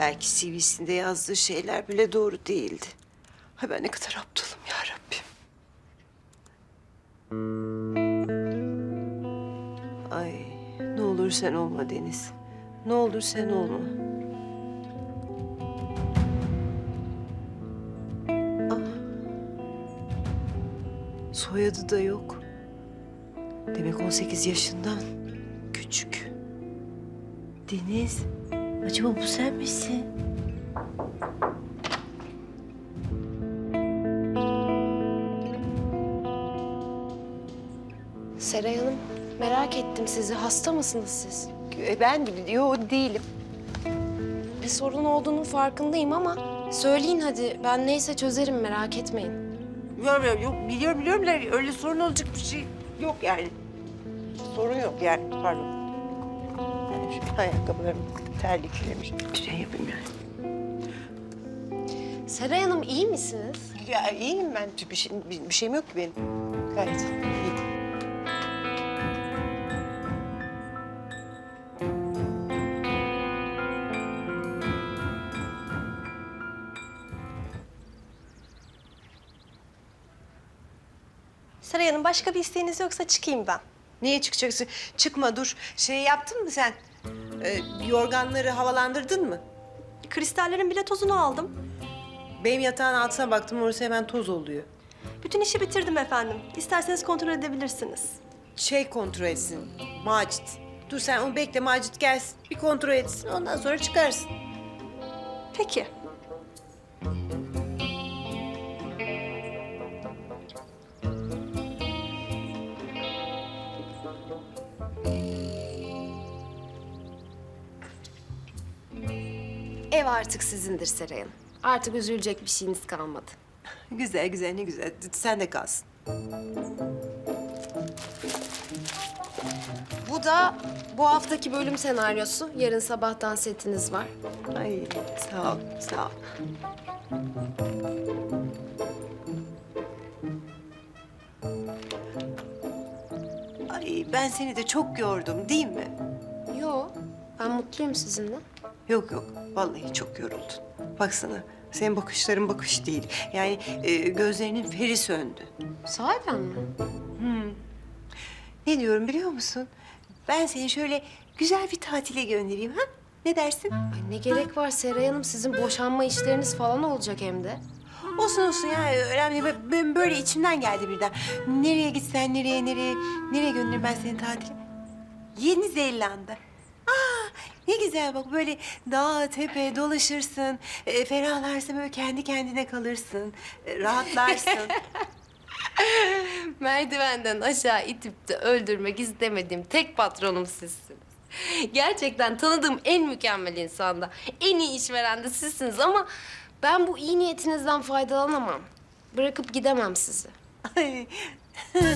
Belki CV'sinde yazdığı şeyler bile doğru değildi. Ay ben ne kadar aptalım ya Rabbim. Ay ne olur sen olma Deniz. Ne olur sen olma. Ah. Soyadı da yok. Demek 18 yaşından küçük. Deniz, acaba bu sen misin? Seray Hanım, merak ettim sizi. Hasta mısınız siz? E, Ben yok değilim. Bir sorun olduğunun farkındayım ama söyleyin hadi. Ben neyse çözerim merak etmeyin. Yok yok yok biliyorum biliyorum da öyle sorun olacak bir şey yok yani. Sorun yok yani pardon. Ayakkabılarım terliklemiş. Bir şey yapayım yani. Seray Hanım iyi misiniz? Ya iyiyim ben. Bir, şey, bir, bir şeyim yok ki benim. Gayet iyiyim. Seray Hanım başka bir isteğiniz yoksa çıkayım ben. Neye çıkacaksın? Çıkma dur. Şey yaptın mı sen? Ee, yorganları havalandırdın mı? Kristallerin bile tozunu aldım. Benim yatağın altına baktım orası hemen toz oluyor. Bütün işi bitirdim efendim. İsterseniz kontrol edebilirsiniz. Şey kontrol etsin. Macit. Dur sen onu bekle Macit gelsin. Bir kontrol etsin ondan sonra çıkarsın. Peki. Ev artık sizindir Seray Hanım. Artık üzülecek bir şeyiniz kalmadı. Güzel güzel ne güzel. Sen de kalsın. Bu da bu haftaki bölüm senaryosu. Yarın sabahtan setiniz var. Ay sağ ol sağ ol. Ay ben seni de çok yordum değil mi? Yo, ben mutluyum sizinle. Yok yok vallahi çok yoruldun. Baksana senin bakışların bakış değil. Yani e, gözlerinin feri söndü. Sahiden mi? Ne diyorum biliyor musun? Ben seni şöyle güzel bir tatile göndereyim ha? Ne dersin? Ay ne gerek var Seray Hanım? Sizin boşanma işleriniz falan olacak hem de. Olsun olsun ya önemli. değil. Ben böyle içimden geldi birden. Nereye gitsen nereye nereye nereye gönderirim ben seni tatile? Yeni Zelanda. Ne güzel bak böyle dağ tepe dolaşırsın. E, ferahlarsın böyle kendi kendine kalırsın. e, rahatlarsın. Merdivenden aşağı itip de öldürmek istemediğim tek patronum sizsiniz. Gerçekten tanıdığım en mükemmel insanda, en iyi işveren de sizsiniz ama ben bu iyi niyetinizden faydalanamam. Bırakıp gidemem sizi. Ay.